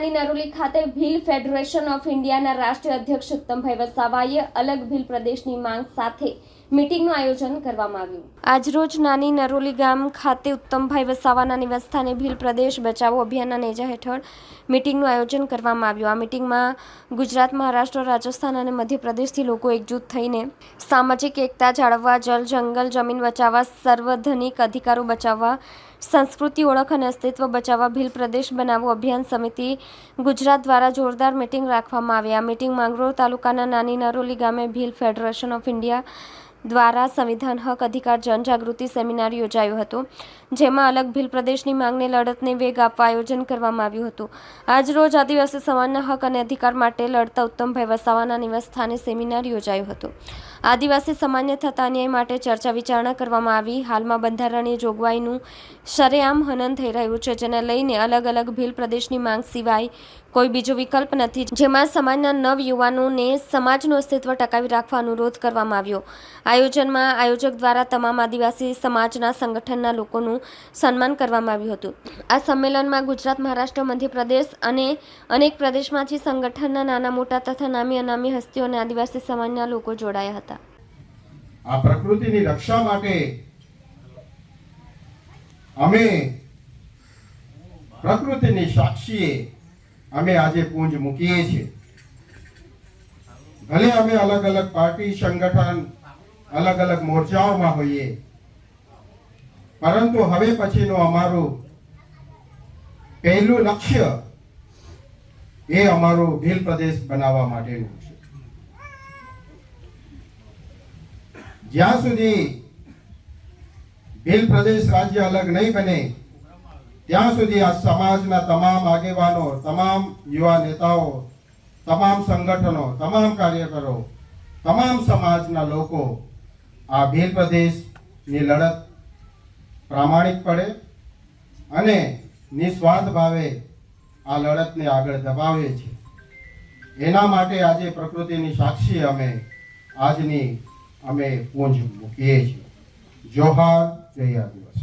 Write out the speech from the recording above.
નાની નરોલી ખાતે Bhil federation of ઇન્ડિયાના રાષ્ટ્રીય અધ્યક્ષ ઉત્તમભાઈ વસાવાએ અલગ ભીલ પ્રદેશની માંગ સાથે મીટિંગનું આયોજન કરવામાં આવ્યું. આજરોજ નાની નરોલી ગામ ખાતે ઉત્તમભાઈ વસાવાના નિવાસસ્થાને ભીલ પ્રદેશ બચાવો અભિયાનના નેજા હેઠળ મીટિંગનું આયોજન કરવામાં આવ્યું. આ મીટિંગમાં ગુજરાત, મહારાષ્ટ્ર, રાજસ્થાન અને મધ્યપ્રદેશથી લોકો એકજૂથ થઈને સામાજિક એકતા જાળવવા જળ જંગલ, જમીન બચાવવા, સર્વધનિક અધિકારો બચાવવા સંસ્કૃતિ ઓળખ અને અસ્તિત્વ બચાવવા ભીલ પ્રદેશ બનાવો અભિયાન સમિતિ ગુજરાત દ્વારા જોરદાર મિટિંગ રાખવામાં આવી. આ મિટિંગ માંગરોળ તાલુકાના નાની નરોલી ગામે ભીલ ફેડરેશન ઓફ ઇન્ડિયા દ્વારા સંવિધાન હક અધિકાર જનજાગૃતિ સેમિનાર યોજાયો હતો, જેમાં અલગ ભીલ પ્રદેશની માંગને લડતને વેગ આપવા આયોજન કરવામાં આવ્યું હતું. આજરોજ આદિવાસી સમાજના હક અને અધિકાર માટે લડતા ઉત્તમભાઈ વસાવાના નિવાસ સ્થાને સેમિનાર યોજાયો હતો. આદિવાસી સામાન્ય થતા અન્યાય માટે ચર્ચા વિચારણા કરવામાં આવી. હાલમાં બંધારણીય જોગવાઈનું શરેઆમ હનન થઈ રહ્યું છે, જેને લઈને અલગ અલગ ભીલ પ્રદેશની માંગ સિવાય કોઈ બીજો વિકલ્પ નથી. જેમાં સમાજના નવ યુવાનોને સમાજનું અસ્તિત્વ ટકાવી રાખવા અનુરોધ કરવામાં આવ્યો. આયોજનમાં આયોજક દ્વારા તમામ આદિવાસી સમાજના સંગઠનના લોકોનું સન્માન કરવામાં આવ્યું હતું. આ સંમેલનમાં ગુજરાત, મહારાષ્ટ્ર, મધ્યપ્રદેશ અને અનેક પ્રદેશમાંથી સંગઠનના નાના, મોટા તથા નામી અનામી હસ્તીઓ અને આદિવાસી સમાજના લોકો જોડાયા હતા. આ પ્રકૃતિની રક્ષા માટે અમે પ્રકૃતિની સાક્ષીએ અમે આજે પૂંજ મૂકીએ છીએ. ભલે અમે અલગ અલગ પાર્ટી, સંગઠન, અલગ અલગ મોરચાઓમાં હોઈએ, પરંતુ હવે પછીનું અમારું પહેલું લક્ષ્ય એ અમારું ભીલ પ્રદેશ બનાવવા માટેનું છે. જ્યાં સુધી ભીલ પ્રદેશ રાજ્ય અલગ નહીં બને, ત્યાં સુધી આ સમાજના તમામ આગેવાનો, તમામ યુવા નેતાઓ, તમામ સંગઠનો, તમામ કાર્યકરો, તમામ સમાજના લોકો આ ભીલ પ્રદેશની લડત પ્રામાણિક પડે અને નિસ્વાર્થ ભાવે આ લડતને આગળ દબાવે છે એના માટે આજે પ્રકૃતિની સાક્ષી અમે આજની અમે પૂંજ મૂકીએ છીએ. જોહાર જય આદિવાસી.